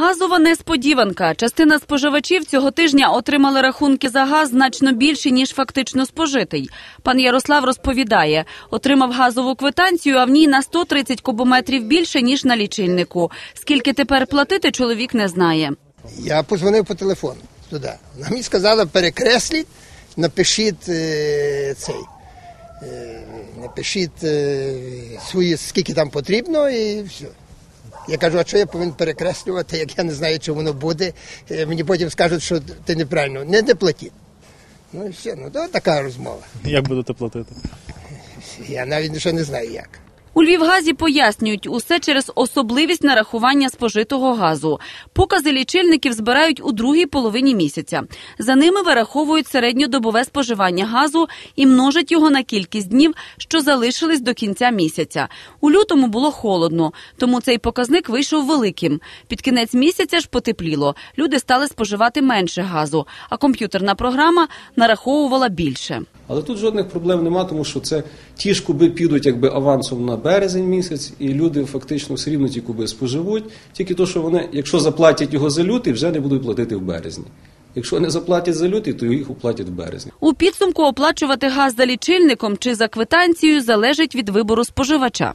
Газова несподіванка. Частина споживачів цього тижня отримали рахунки за газ значно більші, ніж фактично спожитий. Пан Ярослав розповідає, отримав газову квитанцію, а в ній на 130 кубометрів більше, ніж на лічильнику. Скільки тепер платити, чоловік не знає. Я позвонив по телефону туди. Мені сказала, перекресліть, напишіть е, цей. Е, напишіть е, свої, скільки там потрібно, і все. Я кажу, а що я повинен перекреслювати, як я не знаю, чи воно буде. Е, Мені потім скажуть, що ти неправильно. Не, не платіть. Ну і все, ну то така розмова. Як будете платити? Я навіть ще не знаю як. У Львівгазі пояснюють, усе через особливість нарахування спожитого газу. Покази лічильників збирають у другій половині місяця. За ними вираховують середньодобове споживання газу і множать його на кількість днів, що залишились до кінця місяця. У лютому було холодно, тому цей показник вийшов великим. Під кінець місяця ж потепліло. Люди стали споживати менше газу, а комп'ютерна програма нараховувала більше. Але тут жодних проблем нема, тому що це ті ж куби підуть якби авансом на березень місяць, і люди фактично все рівно ті куби споживуть. Тільки то, що вони, якщо заплатять його за лютий, вже не будуть платити в березні. Якщо не заплатять за лютий, то їх оплатять в березні. У підсумку оплачувати газ за лічильником чи за квитанцією залежить від вибору споживача.